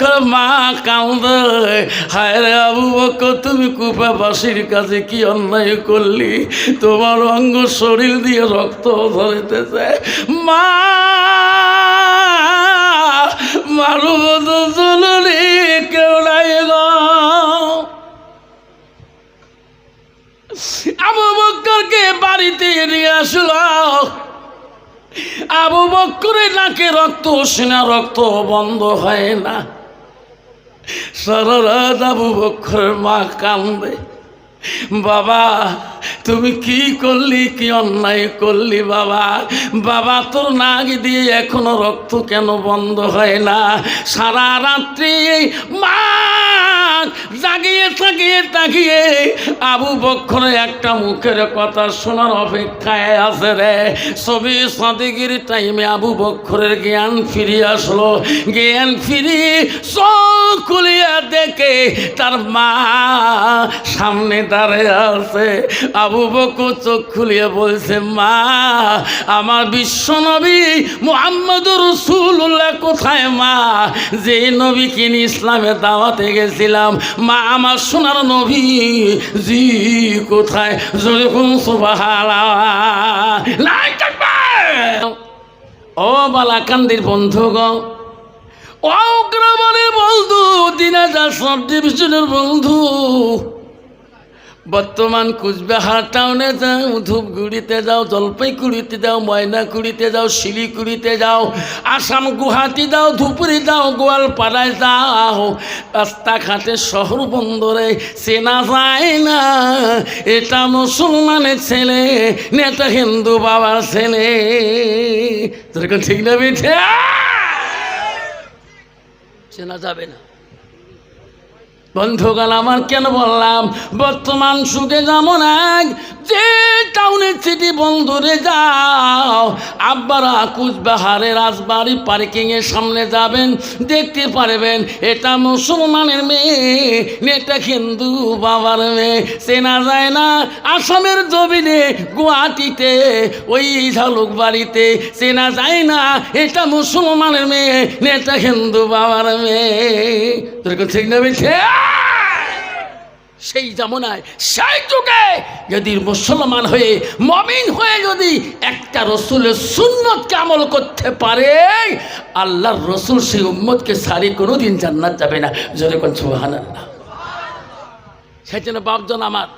বক্কর মা কান্দে হায় রে আবু বক্কর তুমি কুপাবাসীর কাছে কি অন্যায় করলি? তোমার অঙ্গ শরীর দিয়ে রক্ত ধরিতেছে মা মারুব তো কেউ নাই আবু বক্করকে বাড়িতে নিয়ে আসলো। আবু বক্করের নাকে রক্ত, সেনা রক্ত বন্ধ হয় না। সারা আবু বক্করের মা কান্দে। বাবা, তুমি কি করলি, কি অন্যায় করলি বাবা? বাবা, তোর নাক দিয়ে এখনও রক্ত কেন বন্ধ হয় না? সারা রাত্রি মা জাগিয়ে থাকিয়ে তাকিয়ে আবু বক্ষরে একটা মুখের কথা শোনার অপেক্ষায় আছে রে। ছবি সাদিগির টাইমে আবু বক্ষরের জ্ঞান ফিরিয়ে আসলো। জ্ঞান ফিরিয়ে চোখ খুলিয়া দেখে তার মা সামনে দাঁড়িয়ে আছে। আবু বকর চোখ খুলিয়ে বলছে, মা, আমার বিশ্বনবী মোহাম্মদ রসুল্লাহ কোথায় মা? যে নবী কিনি ইসলামের দাওয়াতে গেছিলাম, মা, আমার সোনার নবী, জি, কোথায়? যেরকম সুবাহালা ও বালাকান্দির বন্ধুগণ গ্রামের বন্ধু দিনাজার সব ডিভিশনের বন্ধু বর্তমান কুচবিহার টাউনে যাও, ধূপগুড়িতে যাও, জলপাইগুড়িতে যাও, ময়নাগুড়িতে যাও, শিলিগুড়িতে যাও, আসাম গুয়াহাটি যাও ধুপুরি যাও, গোয়ালপাড়ায় যাও। রাস্তাঘাটে শহর বন্দরে চেনা যায় না, এটা মুসলমানের ছেলে, নেতা হিন্দু বাবার ছেলে। ঠিক না বেঠে? চেনা যাবে না। বন্ধুগণ, আমার কেন বললাম? বর্তমান সুখে যেমন এক, যে টাউনের সিটি বন্ধুরে যাও, আব্বারা কুচবিহারে রাজবাড়ি পার্কিংয়ের সামনে যাবেন, দেখতে পারবেন, এটা মুসলমানের মেয়ে এটা হিন্দু বাবার মেয়ে। চেনা যায় না, আসামের জমিনে, গুয়াহাটিতে, ওই ঝালুক বাড়িতে। চেনা যায় না, এটা মুসলমানের মেয়ে এটা হিন্দু বাবার মেয়ে। সেই জামনায়, সেই যুগে যদি মুসলমান হয়ে, মমিন হয়ে যদি একটা রসুলের সুন্নতকে আমল করতে পারে, আল্লাহর রসুল সেই উম্মতকে সারি কোনোদিন জান্নাত যাবে না। জোরে কোন সুহান সেই জন্য বাপজন আমার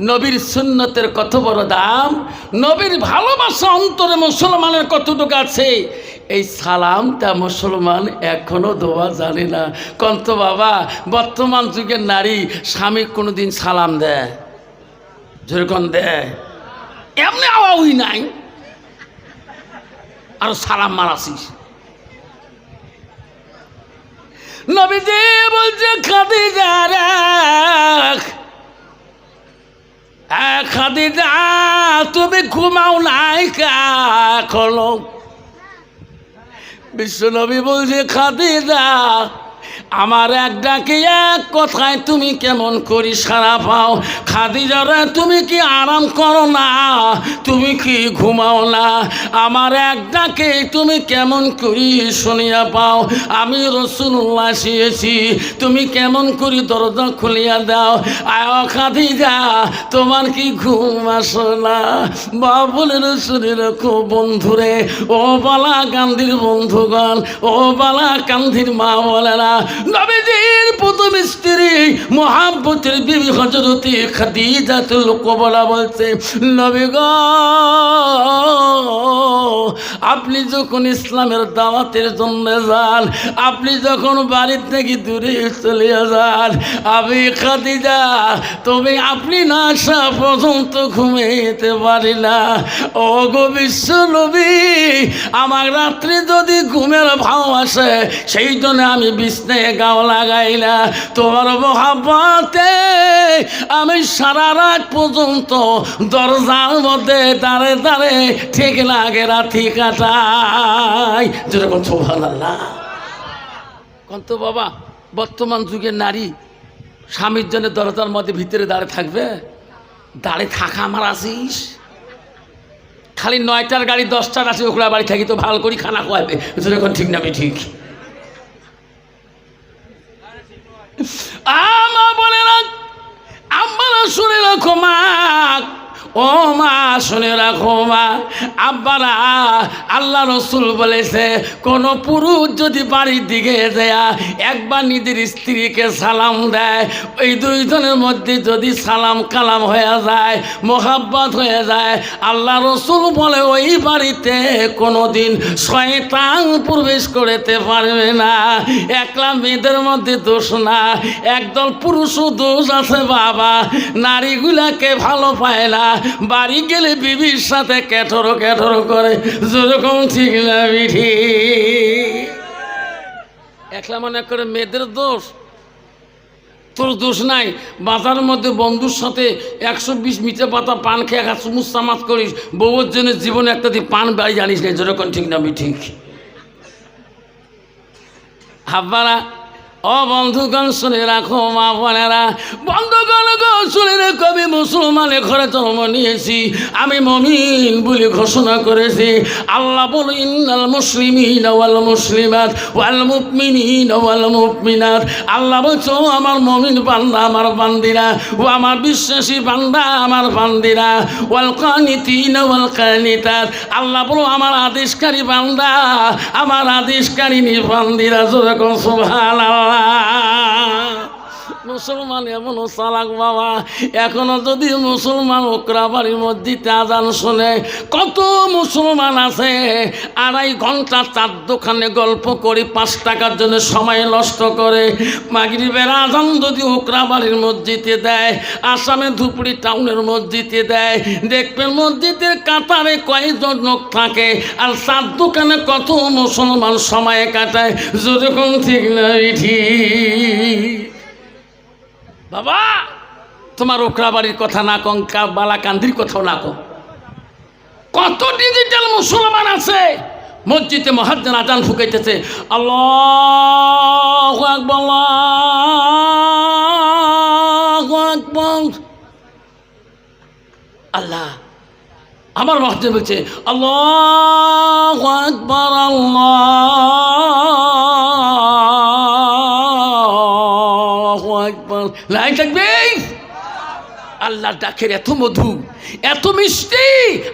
নবীর সুন্নতের কত বড় দাম? নবীর ভালোবাসা অন্তরে মুসলমানের কতটুকু আছে? এই সালামটা মুসলমান এখনও দেওয়া জানে না। কন্ত বাবা, বর্তমান যুগের নারী স্বামী কোনোদিন সালাম দেয়? যেরকম দেয়। এমনি আওয়াউই নাই। আর সালাম মারাসিস নবীজি বলছে খাদি রাখ। খাদিজা তুমি ঘুমাও নাই এখনও? বিশ্বনবী বলছে খাদিজা আমার এক ডাকে এক কথায় তুমি কেমন করি সারা পাও? খাদিজারা, তুমি কি আরাম করো না? তুমি কি ঘুমাও না? আমার এক ডাকে তুমি কেমন করি শুনিয়া পাও? আমি রসুল্লাহ শিয়েছি, তুমি কেমন করি দরজা খুলিয়া দাও? আয় খাদিজা, তোমার কি ঘুম আসো না? শুনে রাখো বন্ধুরে, ও বালা গান্ধীর বন্ধুগণ, ও বালা গান্ধীর মা বলেরা নবীজির প্রথম স্ত্রী মহাব্বতের বিবি হজরতি খাদিজাতুল কোবরা বলছে, নবী গো, আপনি যখন ইসলামের দাওয়াতের জন্য যান, আপনি যখন বাড়ির থেকে দূরে চলে যান, আমি খাদিজা, তবে আপনি না আসা পর্যন্ত ঘুমাইতে পারি না। ও গো বিশ্ব নবী আমার রাত্রে যদি ঘুমের ভাও আসে সেই জন্য আমি বিছনায় গাও লাগাই না তোমার মহাব্বতে আমি সারা রাত পর্যন্ত দরজার মধ্যে দাঁড়ে দাঁড়ে ঠিক লাগে রাতি কাটাই যেরকম সোভান আল্লাহ কন্ত বাবা, বর্তমান যুগের নারী স্বামীর জন্য দরজার মধ্যে ভিতরে দাঁড়ে থাকবে? দাঁড়ে থাকা আমার আসিস খালি নয়টার গাড়ি, দশটার আসে ওগুলা বাড়ি থাকি তো ভালো করি খানা খোয়াবে যেরকম ঠিক না আমি ঠিক? আমা বলে রাখ আমরা শুনে রাখো মা ও মা, শুনে রাখো মা, আব্বারা, আল্লাহ রসুল বলেছে, কোন পুরুষ যদি বাড়ির দিকে দেয়া একবার নিজের স্ত্রীকে সালাম দেয়, ওই দুইজনের মধ্যে যদি সালাম কালাম হয়ে যায়, মোহাব্বত হয়ে যায়, আল্লাহ রসুল বলে, ওই বাড়িতে কোনোদিন শয়তান প্রবেশ করতে পারবে না। একলা মেয়েদের মধ্যে দোষ না, একদল পুরুষও দোষ আছে বাবা, নারীগুলাকে ভালো পায় না বাড়ি গেলে বিবির সাথে কেঠরো কেঠরো করে, যেরকম ঠিক না বিধি। একলা মনে করে মেয়েদের দোষ? তোর দোষ নাই। বাজারের মধ্যে বন্ধুর সাথে একশো বিশ মিটে পাতা পান খেয়ে খা মুসামাত করিস। বউর জন্য জীবনে একটা দিয়ে পান বাড়ি জানিস না যেরকম ঠিক না আমি ঠিক হাব্বারা ও বন্ধুগণ, শুনে রাখো, মা বোনেরা। বন্ধুগণ গো, শুনে রে কবি মুসলমানের ঘরে জন্ম নিয়েছি। আমি মমিন বলে ঘোষণা করেছি। আল্লাহ বলো, ইন্নাল মুসলিমিন ওয়াল মুসলিমাত ওয়াল মুকমিনিন ওয়াল মুকমিনাত আল্লাহ বলছো, আমার মমিন বান্দা, আমার বান্দিরা ও আমার বিশ্বাসী বান্দা, আমার বান্দিরা। ওয়াল কানিতিন ওয়াল কানিতাত। আল্লাহ বলো, আমার আদেশকারী বান্দা, আমার আদেশকারী বান্দিরা। যেরকম সুবহানাল্লাহ। 啊。মুসলমান এমনও চালাক বাবা। এখনও যদি মুসলমান ওকরা বাড়ির মসজিদে আজান শোনে, কত মুসলমান আছে? আড়াই ঘণ্টা চার দোকানে গল্প করে, পাঁচ টাকার জন্য সময় নষ্ট করে। মাগরিবের আজান যদি ওকরা বাড়ির মসজিদে দেয় আসামে ধুপড়ি টাউনের মসজিদে দেয়, দেখবেন মসজিদের কাতারে কয়েকজন লোক থাকে, আর চার দোকানে কত মুসলমান সময় কাটায়, যেরকম ঠিক নয় ঠিক। বাবা, তোমার ওকরা বাড়ির কথা না কং, বালাকান্দির কথাও না কং কত ডিজিটাল মুসলমান আছে, মসজিদে মহাজ্জান আজান ফুকাইতেছে আল্লাহ আল্লাহু আমার মসজিদ বলছে, আল্লাহ আকবার, আল্লাহ। লাই থাকবে? আল্লাহর ডাকের এত মধু, এত মিষ্টি,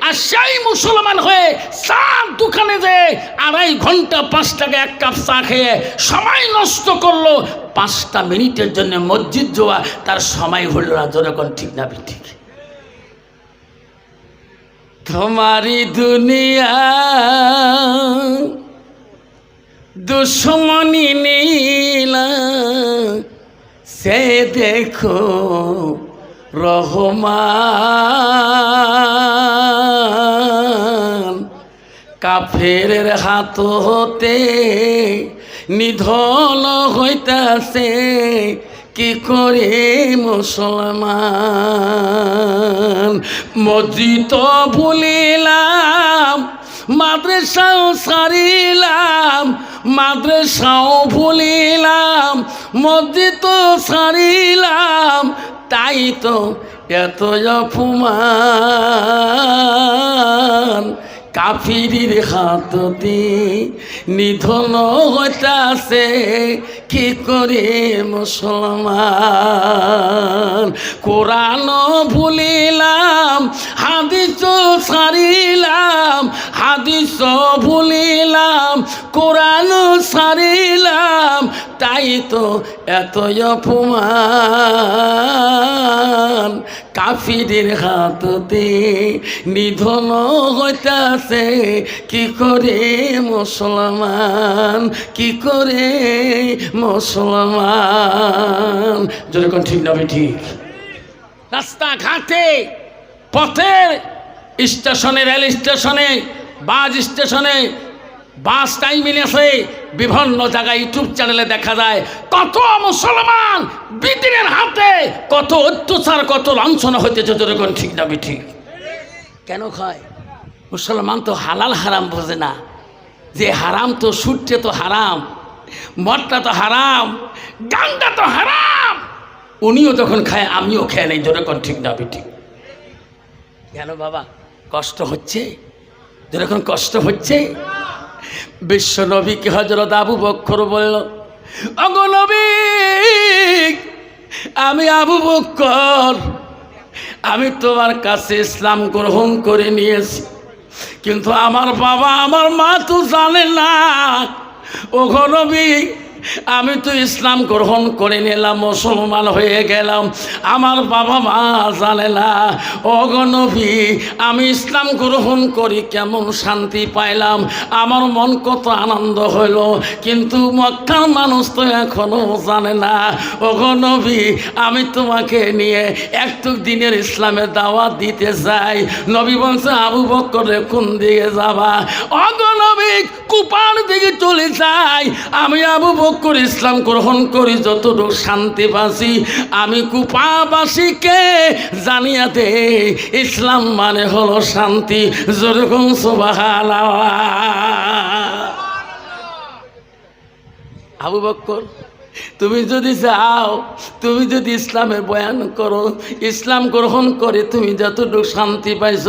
আর সেই মুসলমান হয়ে চার দোকানে যে আড়াই ঘণ্টা, পাঁচ টাকা এক কাপ চা খেয়ে সময় নষ্ট করল, পাঁচটা মিনিটের জন্য মসজিদ যাওয়া, তার সময় হলো না যখন ঠিক না ঠিক। তোমারি দুনিয়া, দুশ্মনী নীলা সে দেখো রহমান। কাফের হাত হতে নিধন হইতাছে কি করে মুসলমান? মসজিদ ভুলিলাম মাদ্রাসাও সারিলাম মাদ্রাসাও ভুলিলাম মসজিদ সারিলাম তাই তো এত অপমান। কাফিরির হাততে নিধন হইতাছে, কি করে মুসলমান? কোরআন ভুলিলাম, হাদিস সারিলাম হাদিস ভুলিলাম, কোরআন সারিলাম তাই তো এত অপমান। কাফিরের হাততে নিধন হইতাছে। কি করে মুসলমান? কি করে মুসলমান? যেরকম ঠিক না ঠিক? রাস্তাঘাটে পথের স্টেশনে, রেল স্টেশনে, বাস স্টেশনে বাস টাইমিং আছে বিভিন্ন জায়গায় ইউটিউব চ্যানেলে দেখা যায়, কত মুসলমান বিদিনের হাতে, কত অত্যাচার, কত লাঞ্ছনা হইতেছে যেরকম ঠিক না ঠিক কেন খায়? মুসলমান তো হালাল হারাম বোঝে না। যে হারাম তো সুরটে তো হারাম, মদটা তো হারাম গানটা তো হারাম। উনিও যখন খায়, আমিও খেয়ে নেই যেরকম ঠিক না ঠিক কেন বাবা, কষ্ট হচ্ছে? যেরকম কষ্ট হচ্ছে? বিশ্ব নবীকে হজরত আবু বক্ষর বলল অগনবী আমি আবু বক্ষর আমি তোমার কাছে ইসলাম গ্রহণ করে নিয়েছি। কিন্তু আমার বাবা, আমার মা তো জানে না। ও নবী আমি তো ইসলাম গ্রহণ করে নিলাম, মুসলমান হয়ে গেলাম। আমার বাবা মা জানে না অগনবী আমি ইসলাম গ্রহণ করি কেমন শান্তি পাইলাম। আমার মন কত আনন্দ হইল, কিন্তু মক্কার মানুষ তো এখনও জানে না অগনবী আমি তোমাকে নিয়ে একটু দিনের ইসলামের দাওয়াত দিতে চাই নবী বলছে, আবু বক্করে কোন দিকে যাবা? অগনবী কুপার দিকে চলে যাই। আমি আবু বক্কর ইসলাম গ্রহণ করি, যতটুকু শান্তি বাসি আমি কুপাবাসীকে জানিয়া দে, ইসলাম মানে হলো শান্তি। যেরকম সুবাহালা আবু বক্কর তুমি যদি যাও, তুমি যদি ইসলামের বয়ান করো, ইসলাম গ্রহণ করে তুমি যতটুকু শান্তি পাইছ,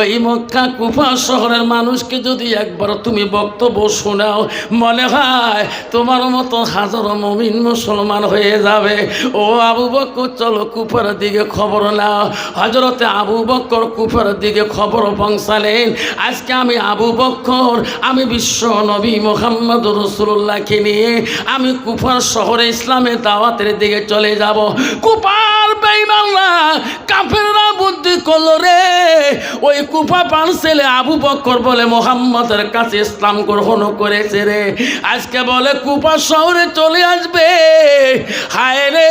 ওই মক্কা কুফা শহরের মানুষকে যদি একবার তুমি বক্তব্য শোনাও, মনে হয় তোমার মতো হাজারো মমিন মুসলমান হয়ে যাবে। ও আবু বক্কর চলো কুফার দিকে খবর নাও। হজরতে আবু বক্কর কুফার দিকে খবর পৌঁছালেন। আজকে আমি আবু বক্কর আমি বিশ্ব নবী মোহাম্মদ রসুল্লাহকে নিয়ে আমি কুফার শহরে ইসলামের দাওয়াতের দিকে চলে যাব। কুপার বেইমানরা কাফেররা বুদ্ধি করল রে। ওই কুফা পান ছেলে আবু বক্কর বলে মোহাম্মদের কাছে ইসলাম গ্রহণ করেছে রে। আজকে বলে কুপা শহরে চলে আসবে। হায় রে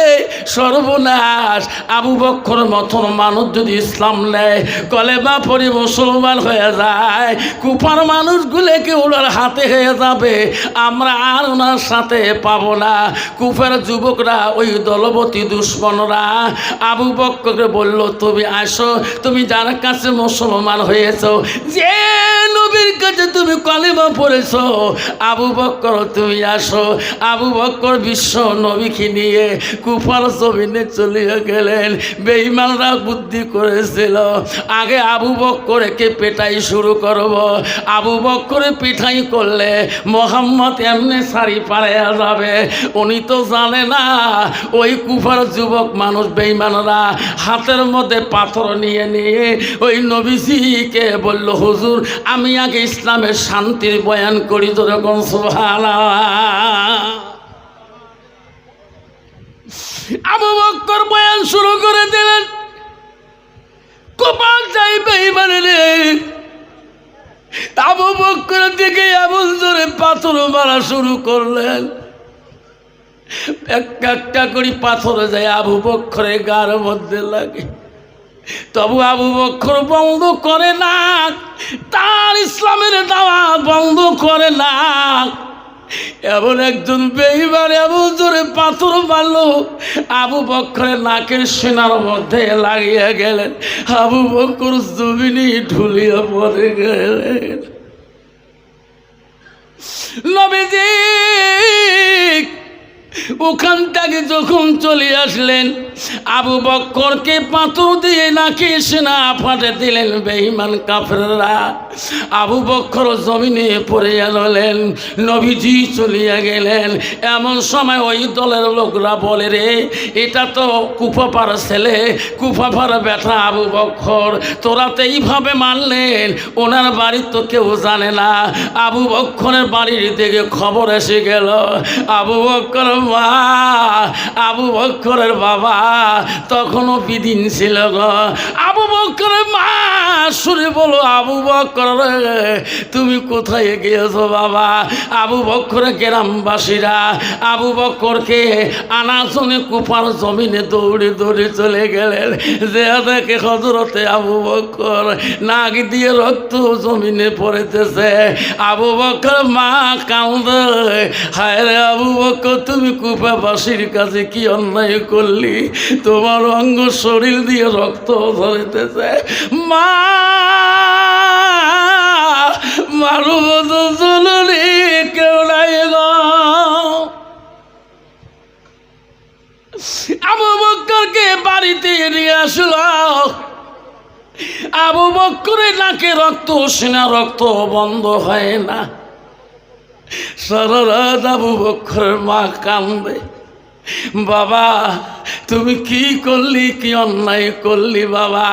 সর্বনাশ। আবু বক্কর মতন মানুষ যদি ইসলাম নেয় কলে বা পরি মুসলমান হয়ে যায়। কুপার মানুষগুলোকে ওনার হাতে হয়ে যাবে। আমরা আর ওনার সাথে পাবো না। কুফের যুবকরা, ওই দলবতী দুশ্মনরা। আবু বক্ককে বলল, তুমি আসো, তুমি যার কাছে মুসলমান হয়েছ, যে নবীর কাছে তুমি কলেমা পড়েছ, আবু বক্কর তুমি আসো, আবু বক্কর বিশ্ব নবীকে নিয়ে কুফার জমিনে চলিয়ে গেলেন বেইমানরা বুদ্ধি করেছিল, আগে আবু বক্করকে পেটাই শুরু করব, আবু বক্করে পিঠাই করলে মোহাম্মদ এমনি শাড়ি পাড়াইয়া যাবে, উনি তো জানে না, ওই কুফার যুবক মানুষ বেইমানরা হাতের মধ্যে পাথর নিয়ে নিয়ে ওই নবীজিকে বলল, হুজুর, আমি আগে ইসলামের শান্তির বয়ান করি যেরকম সুভালা আবু বক্কর বয়ান শুরু করে দিলেন। কপাল যাই বেইমানে রে। আবু বক্কর দিকে এমন জোরে পাথর মারা শুরু করলেন। একটা একটা করে পাথর যায় আবু বক্করের গার মধ্যে লাগে। তবু আবু বক্কর বন্ধ করে না। তার ইসলামের দাওয়া বন্ধ করে না। এমন একজন বেইবার এমন জোরে পাথর মারলো। আবু বক্করের নাকের সেনার মধ্যে লাগিয়ে গেলেন। আবু বক্কর জমিনি ঢুলিয়ে পড়ে গেলেন। নবীজি ওখান থেকে যখন চলে আসলেন আবু বক্করকে পাথর দিয়ে নাকি সেনা ফাটে দিলেন বেঈমান কাফেররা। আবু বক্কর জমিনে পড়ে গেলেন নবীজি চলিয়া গেলেন। এমন সময় ওই দলের লোকরা বলে, রে, এটা তো কুফাপার ছেলে কুফাপার বেটা আবু বক্কর, তোরা তো এইভাবে মানলেন, ওনার বাড়ি তো কেউ জানে না। আবু বক্করের বাড়ির দিকে খবর এসে গেল, আবু বক্কর মা, আবু বক্করের বাবা তখনও বিদিন ছিল গো। আবু বক্করের মা শুনে বলো আবু বক্কর রে, তুমি কোথায় গিয়েছো বাবা? আবু বক্করের গ্রামবাসীরা আবু বক্করকে আনাচনে কুপার জমিনে দৌড়ে দৌড়ে চলে গেলেন। যে দেখে হজরতে আবু বক্কর নাক দিয়ে রক্ত জমিনে পড়েতেছে। আবু বক্কর মা কান্দে হায় রে আবু বক্কর তুমি কুপাবাসীর কাছে কি অন্যায় করলি? তোমার অঙ্গ শরীর দিয়ে রক্ত ধরিতেছে মা মানব তো চলুনি কেউ নাই আবু বক্করকে বাড়িতে নিয়ে আসলো। আবু বক্করে নাকে রক্ত সেনা রক্ত বন্ধ হয় না। সারা আবু বক্ষরের মা কান্দে। বাবা তুমি কি করলি, কি অন্যায় করলি বাবা?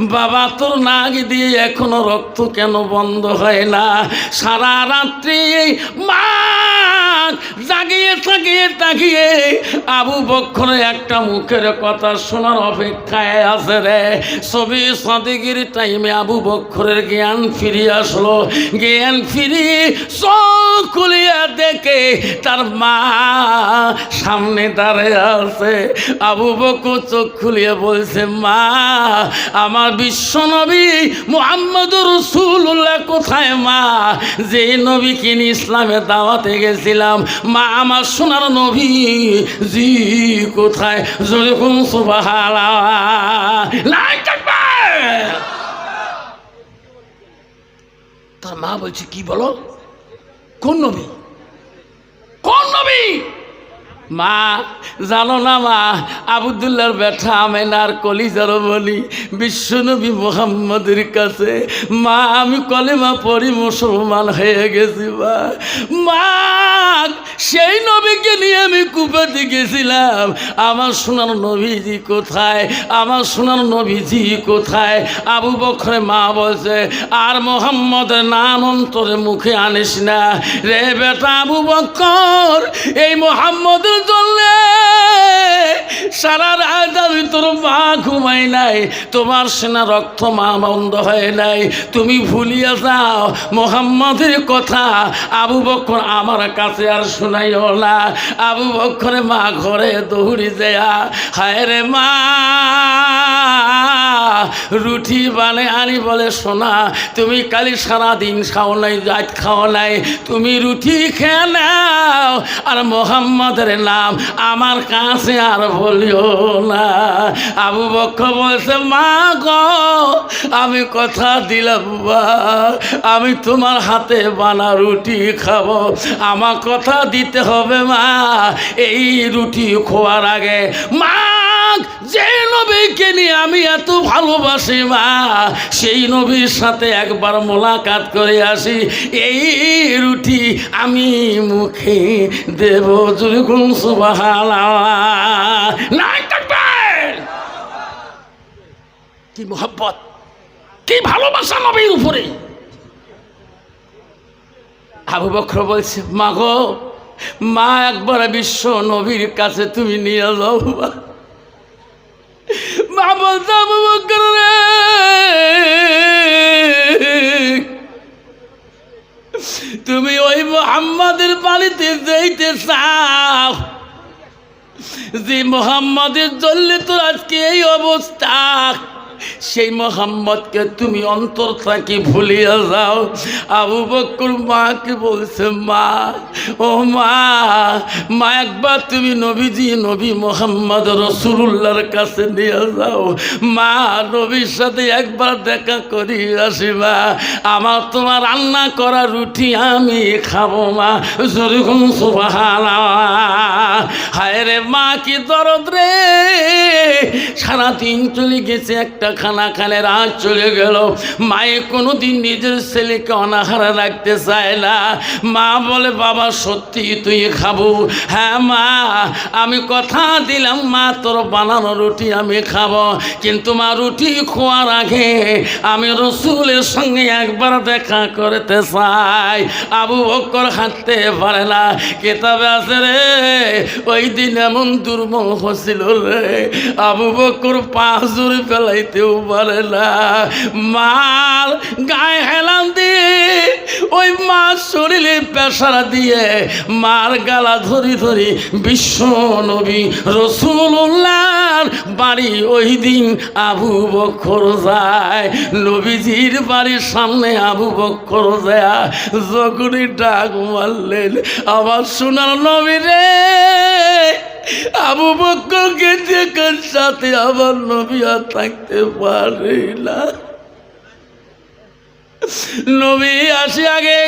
বাবা, তোর নাক দিয়ে এখনও রক্ত কেন বন্ধ হয় না? সারা রাত্রি এই মা জাগিয়ে তাকিয়ে তাকিয়ে আবু বক্ষরে একটা মুখের কথা শোনার অপেক্ষায় আছে রে। ছবি সাদিগির টাইমে আবু বক্ষরের জ্ঞান ফিরিয়ে আসলো। জ্ঞান ফিরিয়ে চোখ খুলিয়া দেখে তার মা সামনে দাঁড়িয়ে আছে। আবু বকর চোখ খুলিয়ে বলছে, মা, আমার বিশ্বনবী মোহাম্মদ রসুল্লাহ কোথায় মা? যে নবী কিনি ইসলামে দাওয়াতে গেছিলাম মা, আমার সোনার নবী, জি কোথায়? যেরকম সুবাহালা তার মা বলছে, কি বলো? কোন নবী? কোন নবী? মা, জানো না মা, আবুদুল্লাহর ব্যথা আমেনার কলিজারও বলি, বিশ্বনবী মোহাম্মদের কাছে, মা, আমি কলেমা পড়ি মুসলমান হয়ে গেছি মা। মা, সেই নবীকে নিয়ে আমি কুপাতে গেছিলাম আমার সোনার নবীজি কোথায়? আমার সোনার নবীজি কোথায়? আবু বখরে মা বলছে, আর মোহাম্মদের নাম অন্তরে মুখে আনিস না। রে বেটা আবু বকর, এই মোহাম্মদের জন্য সারা রাত আমি তোর মা ঘুমাই নাই, তোমার সেনা রক্ত মা বন্ধ হয় নাই। তুমি ভুলিয়া যাও, মোহাম্মদের কথা আবু বকর আমার কাছে আর শোনাইও না। আবু বকরে মা ঘরে দৌড়ি দেয়া হায় রে মা, রুটি বানে আনি বলে, সোনা, তুমি কালি সারাদিন খাও নাই, রাত খাও নাই। তুমি রুটি খেয়ে নাও, আর মোহাম্মদের নাম আমার কাছে আর বলিও না। আবু বক্ষ বলছে, মা গো, আমি কথা দিলাম আমি তোমার হাতে বানা রুটি খাব। আমার কথা দিতে হবে মা, এই রুটি খোয়ার আগে। মা যে নবীকে নিয়ে আমি এত ভালোবাসি মা, সেই নবীর সাথে একবার মোলাকাত করে আসি। এই রুটি আমি মুখে দেব থাকবেন! কি মোহব্বত, কি ভালোবাসা নবীর উপরে। আবু বক্র বলছে, মা গো, মা একবার বিশ্ব নবীর কাছে তুমি নিয়ে যাও তুমি ওই মোহাম্মদের বাড়িতে যেতে চাও। যে মোহাম্মদের জন্য তোর আজকে এই অবস্থা। সেই মোহাম্মদকে তুমি অন্তর থাকি ভুলিয়া যাও। আবু বকর মাকে বলছে, মা, ও মা মা, একবার তুমি নবীজি, নবী মোহাম্মদ রসুল্লাহর কাছে নিয়ে যাও। মা, নবীর সাথে একবার দেখা করি আসি, মা। আমার তোমার রান্না করা রুটি আমি খাব, মা। যেরকম হায় রে মা, কি দরদ রে। সারাদিন চলে গেছে একটা খানা খানে রাত চলে গেল। মায়ে কোনো দিন নিজের ছেলেকে অনাহারা রাখতে চায় না। মা বলে, বাবা, সত্যি তুই খাব? হ্যাঁ মা, আমি কথা দিলাম, মা, তোর বানানো রুটি আমি খাব। কিন্তু মা, রুটি খোয়ার আগে আমি রসুলের সঙ্গে একবার দেখা করতে চাই। আবু বকর হাঁটতে পারে না। কেতাবে আছে রে, ওই দিন এমন দুর্বল হছিল রে। আবু বকর পাঁচ জোরে ফেলাইতেও পারে না মাল গায়ে হেলান দিয়ে ওই মার শরীরে পেশারা দিয়ে মার গালা ধরি ধরি বিশ্ব নবী রসুল্লাহর বাড়ি ওই দিন আবু বকর যায়। নবীজির বাড়ির সামনে আবু বকর যায়। যখনই ডাক মারলেন আমার সোনার নবী রে। আবু বকরকে দেখার সাথে আমার নবী আর থাকতে পারে না। নবী আসি আগে,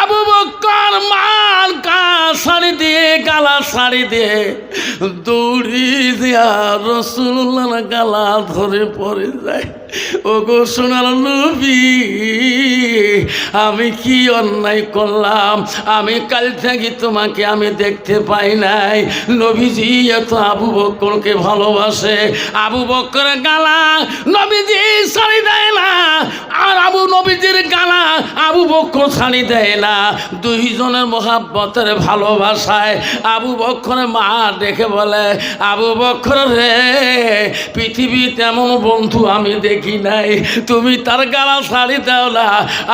আবু বকর মাল কা শাড়ি দিয়ে, গালা শাড়ি দিয়ে দৌড়ি দিয়া রসুল্লাহ গালা ধরে পড়ে যায়। ও গো সোনার নবী, আমি কি অন্যায় করলাম? আমি কাল থেকে তোমাকে আমি দেখতে পাই নাই। নবীজি এত আবু বক্করকে ভালোবাসে। আবু বক্করের গালা, নবীজি ছাড়ি দেয় না। আর আবু নবীজির গালা আবু বক্কর ছাড়ি দেয় না। দুইজনের মহাব্বতের ভালোবাসায় আবু বক্করের মা দেখে বলে, আবু বক্কর রে, পৃথিবীতে এমন বন্ধু আমি দেখি নাই। তুমি তার গালা ছাড়ি দাও না,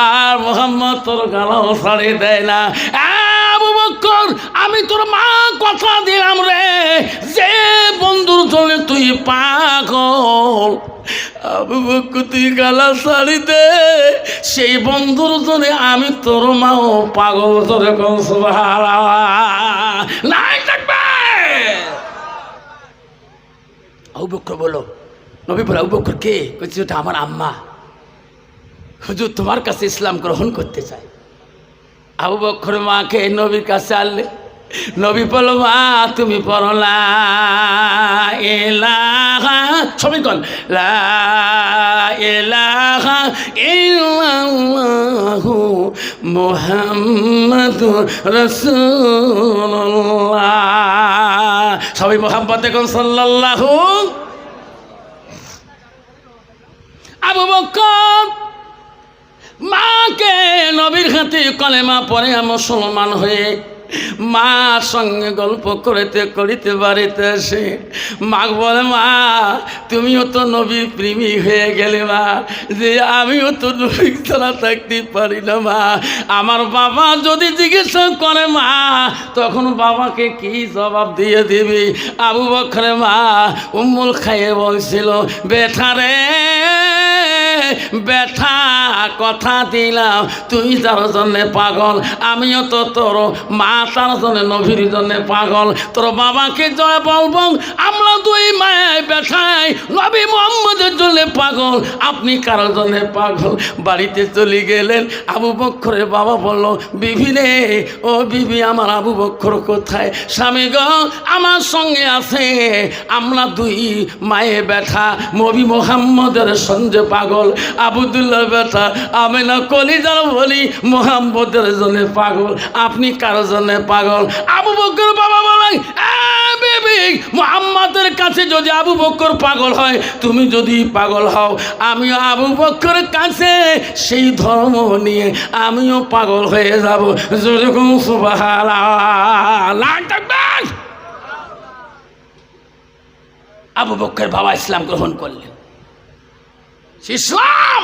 আর মোহাম্মদ তোর গালাও ছাড়ি দেয় না। আমি তোর মা কথা দিলাম রে, যে বন্ধুর জন্য তুই পাগল। আবু বক্কর, তুই গালা ছাড়ি দে, সেই বন্ধুর জন্য আমি তোর মাও পাগল তোরে কম নাই থাকবে। আবু বলো নবী বলে বক্কর কে? কইছি ওটা আমার আম্মা। হুজুর তোমার কাছে ইসলাম গ্রহণ করতে চাই আবু বক্কর মাকে নবীর কাছে আনলে, নবী বলো মা, তুমি পড়ো লা ইলাহা সবাই কন লা ইলাহা ইল্লাল্লাহু মুহাম্মাদুর রাসূলুল্লাহ। সবাই মোহাম্মদ দেখুন, সাল্লাল্লাহু আবু বক্কর। মাকে নবীর হাতে কলেমা পরে মুসলমান হয়ে মার সঙ্গে গল্প করিতে করিতে বাড়িতে আসে মা বলে, মা, তুমিও তো নবীর প্রেমী হয়ে গেলে মা, যে আমিও তো নবী ছাড়া থাকতে পারি না মা। আমার বাবা যদি জিজ্ঞাসা করে, মা, তখন বাবাকে কি জবাব দিয়ে দিবি? আবু বখরে মা উম্মুল খাইয়ে বলছিল বেঠারে ব্যথা, কথা দিলাম। তুই তার জন্যে পাগল, আমিও তো তোর মা তার জন্য নভীর জন্যে পাগল। তোর বাবাকে জয় বলব, আমরা দুই মায় ব্যথায় নবী মোহাম্মদের জন্য পাগল। আপনি কারোর জন্য পাগল? বাড়িতে চলে গেলেন, আবু বক্ষরের বাবা বলল, বিবি রে, ও বিবি, আমার আবু বক্ষর কোথায়? স্বামী গ, আমার সঙ্গে আছে। আমরা দুই মায়ে ব্যথা, নবী মোহাম্মদের সঞ্জে পাগল। আবুদুল্লাহ ব্যথা আমি না কলিজার বলি, মোহাম্মদের জন্য পাগল, আপনি কারও জন্য পাগল? আবু বকর বাবা বলে বেবি, মোহাম্মদের কাছে যদি আবু বকর পাগল হয়, তুমি যদি পাগল হও, আমিও আবু বকর কাছে সেই ধর্ম নিয়ে আমিও পাগল হয়ে যাব। যেরকম আবু বকর বাবা ইসলাম গ্রহণ করলেন। ইসলাম!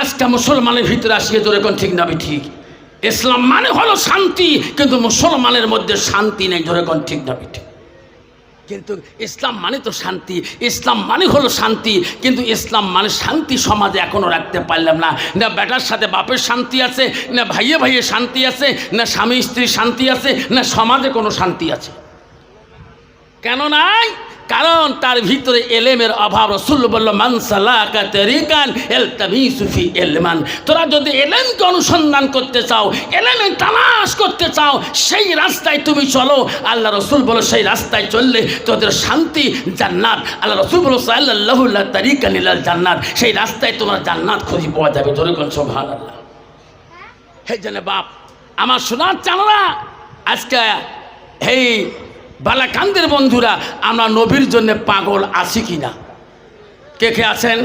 আজকে মুসলমানের ভিতরে আসিয়ে তোর এখন ঠিক নাবি ঠিক। ইসলাম মানে হলো শান্তি, কিন্তু মুসলমানের মধ্যে শান্তি নেই ধরে কোন ঠিক নাবি ঠিক। কিন্তু ইসলাম মানে তো শান্তি, ইসলাম মানে হলো শান্তি, কিন্তু ইসলাম মানে শান্তি সমাজে এখনও রাখতে পারলাম না। না বেটার সাথে বাপের শান্তি আছে, না ভাইয়ে ভাইয়ে শান্তি আছে, না স্বামী স্ত্রীর শান্তি আছে, না সমাজে কোনো শান্তি আছে। কেন নাই? কারণ তার ভিতরে এলেমের অভাব, রসুল বলল মানসালাকা তেরিকান এল সুফি এলমান তোরা যদি এলেমকে অনুসন্ধান করতে চাও, এলেমে তালাশ করতে চাও, সেই রাস্তায় তুমি চলো। আল্লাহ রসুল বলো সেই রাস্তায় চললে তোদের শান্তি জান্নাত। আল্লাহ রসুল বলো সাল্লাহ তারিকান ইলাল জান্নাত। সেই রাস্তায় তোমার জান্নাত খুঁজে পাওয়া যাবে। ধরে কোন সোভান আল্লাহ হে জানে বাপ, আমার শোনার চালনা আজকে এই বালাকান্দের বন্ধুরা, আমরা নবীর জন্য পাগল আছি কি না কে কে আছেন?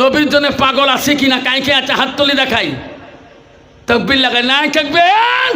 নবীর জন্য পাগল আছে কি না কাইকে আছে হাত তলি দেখাই। তকবির লাগাই, নাই থাকবেন